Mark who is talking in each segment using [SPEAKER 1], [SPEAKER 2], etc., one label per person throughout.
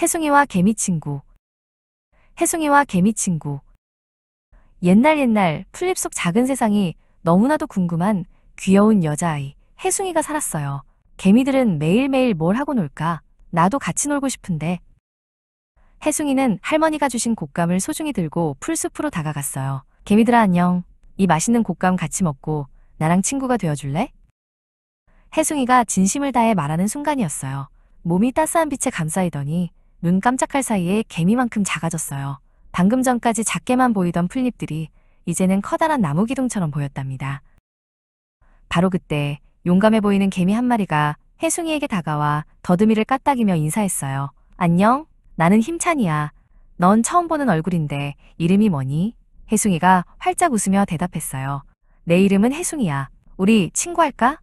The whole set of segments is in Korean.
[SPEAKER 1] 해송이와 개미 친구. 해송이와 개미 친구. 옛날 옛날 풀잎 속 작은 세상이 너무나도 궁금한 귀여운 여자아이 해송이가 살았어요. 개미들은 매일매일 뭘 하고 놀까? 나도 같이 놀고 싶은데. 해송이는 할머니가 주신 곶감을 소중히 들고 풀숲으로 다가갔어요. 개미들아 안녕. 이 맛있는 곶감 같이 먹고 나랑 친구가 되어줄래? 해송이가 진심을 다해 말하는 순간이었어요. 몸이 따스한 빛에 감싸이더니 눈 깜짝할 사이에 개미만큼 작아졌어요. 방금 전까지 작게만 보이던 풀잎들이 이제는 커다란 나무 기둥처럼 보였답니다. 바로 그때 용감해 보이는 개미 한 마리가 해송이에게 다가와 더듬이를 까딱이며 인사했어요. 안녕, 나는 힘찬이야. 넌 처음 보는 얼굴인데 이름이 뭐니? 해송이가 활짝 웃으며 대답했어요. 내 이름은 해송이야. 우리 친구할까?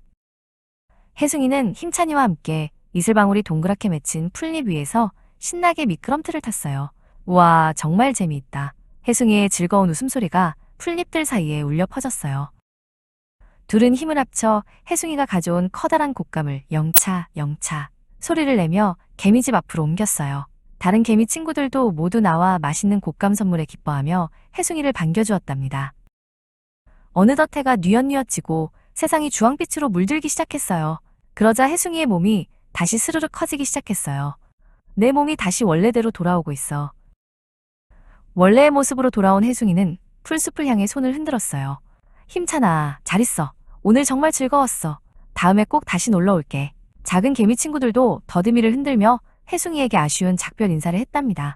[SPEAKER 1] 해송이는 힘찬이와 함께 이슬방울이 동그랗게 맺힌 풀잎 위에서 신나게 미끄럼틀을 탔어요. 우와, 정말 재미있다. 해송이의 즐거운 웃음소리가 풀잎들 사이에 울려 퍼졌어요. 둘은 힘을 합쳐 해송이가 가져온 커다란 곶감을 영차, 영차 소리를 내며 개미집 앞으로 옮겼어요. 다른 개미 친구들도 모두 나와 맛있는 곶감 선물에 기뻐하며 해송이를 반겨주었답니다. 어느덧 해가 뉘엿뉘엿지고 세상이 주황빛으로 물들기 시작했어요. 그러자 해송이의 몸이 다시 스르륵 커지기 시작했어요. 내 몸이 다시 원래대로 돌아오고 있어. 원래의 모습으로 돌아온 해송이는 풀숲을 향해 손을 흔들었어요. 힘찬아, 잘 있어. 오늘 정말 즐거웠어. 다음에 꼭 다시 놀러 올게. 작은 개미 친구들도 더듬이를 흔들며 해송이에게 아쉬운 작별 인사를 했답니다.